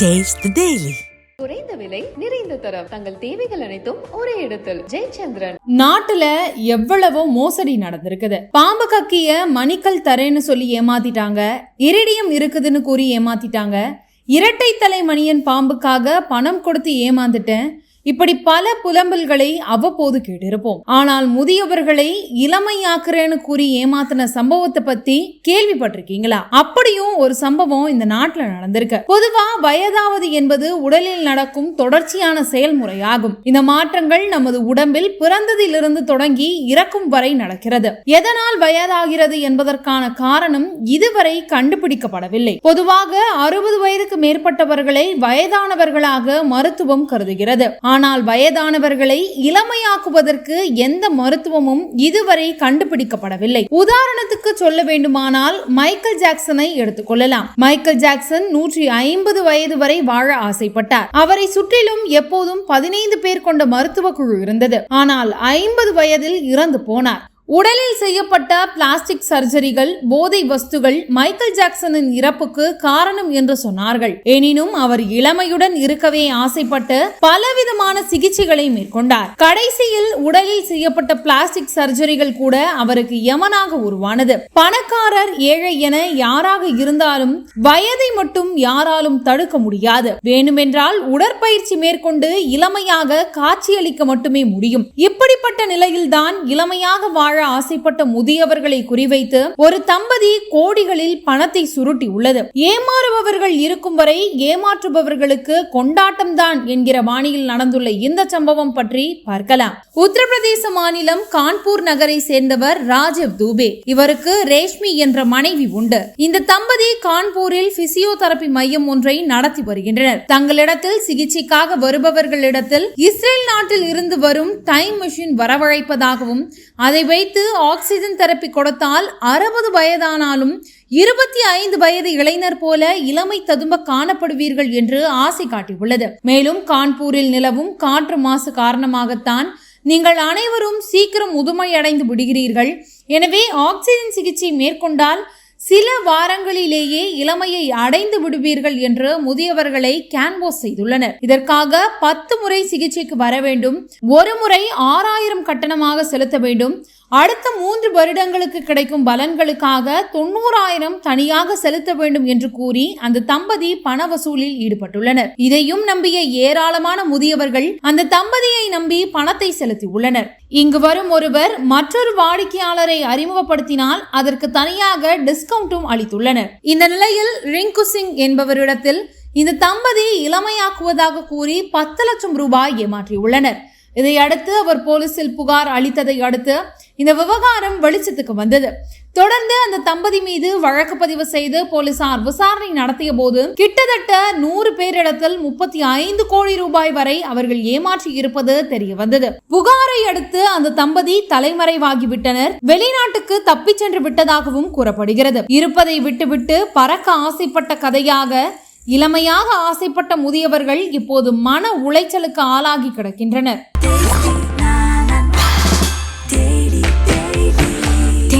The Daily. குறைந்த விலை நிறைந்த தரம். தங்கள் தேவைகள் அனைத்தும் ஒரே இடத்தில். ஜெயச்சந்திரன். நாட்டுல எவ்வளவோ மோசடி நடந்திருக்குது. பாம்பு கக்கிய மணிக்கல் தரேன்னு சொல்லி ஏமாத்திட்டாங்க. இரிடியம் இருக்குதுன்னு கூறி ஏமாத்திட்டாங்க. இரட்டை தலை மணியன் பாம்புக்காக பணம் கொடுத்து ஏமாந்துட்டேன். இப்படி பல புலம்பல்களை அவ்வப்போது கேட்டிருப்போம். ஆனால் முதியவர்களை இளமையாக்குறேன்னு கூறி ஏமாத்தின சம்பவத்தை பத்தி கேள்விப்பட்டிருக்கீங்களா? அப்படியும் ஒரு சம்பவம் இந்த நாட்டுல நடந்திருக்கு. பொதுவா வயதாவது என்பது உடலில் நடக்கும் தொடர்ச்சியான செயல்முறையாகும். இந்த மாற்றங்கள் நமது உடம்பில் பிறந்ததிலிருந்து தொடங்கி இறக்கும் வரை நடக்கிறது. எதனால் வயதாகிறது என்பதற்கான காரணம் இதுவரை கண்டுபிடிக்கப்படவில்லை. பொதுவாக அறுபது வயதுக்கு மேற்பட்டவர்களை வயதானவர்களாக மருத்துவம் கருதுகிறது. ஆனால் வயதானவர்களை இளமையாக்குவதற்கு எந்த மருத்துவமும் இதுவரை கண்டுபிடிக்கப்படவில்லை. உதாரணத்துக்கு சொல்ல வேண்டுமானால் மைக்கேல் ஜாக்சனை எடுத்துக்கொள்ளலாம் மைக்கேல் ஜாக்சன் நூற்றி ஐம்பது வயது வரை வாழ ஆசைப்பட்டார். அவரை சுற்றிலும் எப்போதும் பதினைந்து பேர் கொண்ட மருத்துவ குழு இருந்தது. ஆனால் ஐம்பது வயதில் இறந்து போனார். உடலில் செய்யப்பட்ட பிளாஸ்டிக் சர்ஜரிகள் போதை வஸ்துகள் மைக்கேல் ஜாக்சனின் இறப்புக்கு காரணம் என்று சொன்னார்கள். எனினும் அவர் இளமையுடன் இருக்கவே ஆசைப்பட்டு பலவிதமான சிகிச்சைகளை மேற்கொண்டார். கடைசியில் உடலில் செய்யப்பட்ட பிளாஸ்டிக் சர்ஜரிகள் கூட அவருக்கு யமனாக உருவானது. பணக்காரர் ஏழை என யாராக இருந்தாலும் வயதை மட்டும் யாராலும் தடுக்க முடியாது. வேணுமென்றால் உடற்பயிற்சி மேற்கொண்டு இளமையாக காட்சியளிக்க மட்டுமே முடியும். இப்படிப்பட்ட நிலையில்தான் இளமையாக வாழ ஆசைப்பட்ட முதியவர்களை குறிவைத்து ஒரு தம்பதி கோடிகளில் பணத்தை சுருட்டி உள்ளது ஏமாறுபவர்கள் இருக்கும் வரை ஏமாற்றுபவர்களுக்கு கொண்டாட்டம் தான் என்கிற பாணியில் நடந்துள்ள இந்த சம்பவம் பற்றி பார்க்கலாம். உத்தரப்பிரதேச மாநிலம் கான்பூர் நகரை சேர்ந்தவர் ராஜீவ் தூபே. இவருக்கு ரேஷ்மி என்ற மனைவி உண்டு. இந்த தம்பதி கான்பூரில் பிசியோதெரபி மையம் ஒன்றை நடத்தி வருகின்றனர். தங்களிடத்தில் சிகிச்சைக்காக வருபவர்களிடத்தில் இஸ்ரேல் நாட்டில் இருந்து வரும் டைம் மிஷின் வரவழைப்பதாகவும் அதை வைத்து ஆக்சிஜன் தெரப்பி கொடுத்தால் அறுபது வயதானாலும் இருபத்தி ஐந்து வயது இளைஞர் போல இளமை ததும்ப காணப்படுவீர்கள் என்று ஆசை காட்டியுள்ளது. மேலும் கான்பூரில் நிலவும் காற்று மாசு காரணமாகத்தான் நீங்கள் அனைவரும் சீக்கிரம் முதுமையடைந்து விடுகிறீர்கள். எனவே ஆக்சிஜன் சிகிச்சை மேற்கொண்டால் சில வாரங்களிலேயே இளமையை அடைந்து விடுவீர்கள் என்று முதியவர்களை கேன்வாஸ் செய்துள்ளனர். இதற்காக பத்து முறை சிகிச்சைக்கு வர வேண்டும். ஒரு முறை ஆறாயிரம் கட்டணமாக செலுத்த வேண்டும். அடுத்த மூன்று வருடங்களுக்கு கிடைக்கும் பலன்களுக்காக தொண்ணூறாயிரம் தனியாக செலுத்த வேண்டும் என்று கூறி அந்த தம்பதி பண வசூலில் ஈடுபட்டுள்ளனர். இதையும் நம்பிய ஏராளமான முதியவர்கள் அந்த தம்பதியை நம்பி பணத்தை செலுத்தி உள்ளனர் இங்கு வரும் ஒருவர் மற்றொரு வாடிக்கையாளரை அறிமுகப்படுத்தினால் அதற்கு தனியாக டிஸ்கவுண்டும் அளித்துள்ளனர். இந்த நிலையில் ரிங்கு சிங் என்பவரிடத்தில் இந்த தம்பதி இளமையாக்குவதாக கூறி பத்து லட்சம் ரூபாய் ஏமாற்றியுள்ளனர். இதையடுத்து அவர் போலீசில் புகார் அளித்ததை அடுத்து இந்த விவகாரம் வெளிச்சத்துக்கு வந்தது. தொடர்ந்து அந்த தம்பதி மீது வழக்கு பதிவு செய்து போலீசார் விசாரணை நடத்திய போது கிட்டத்தட்ட நூறு பேரிடத்தில் முப்பத்தி ஐந்து கோடி ரூபாய் வரை அவர்கள் ஏமாற்றி இருப்பது தெரிய வந்தது. புகாரை அடுத்து அந்த தம்பதி தலைமறைவாகிவிட்டனர். வெளிநாட்டுக்கு தப்பிச் சென்று விட்டதாகவும் கூறப்படுகிறது. இருப்பதை விட்டுவிட்டு பறக்க ஆசைப்பட்ட கதையாக இளமையாக ஆசைப்பட்ட முதியவர்கள் இப்போது மன உளைச்சலுக்கு ஆளாகி கிடக்கின்றனர்.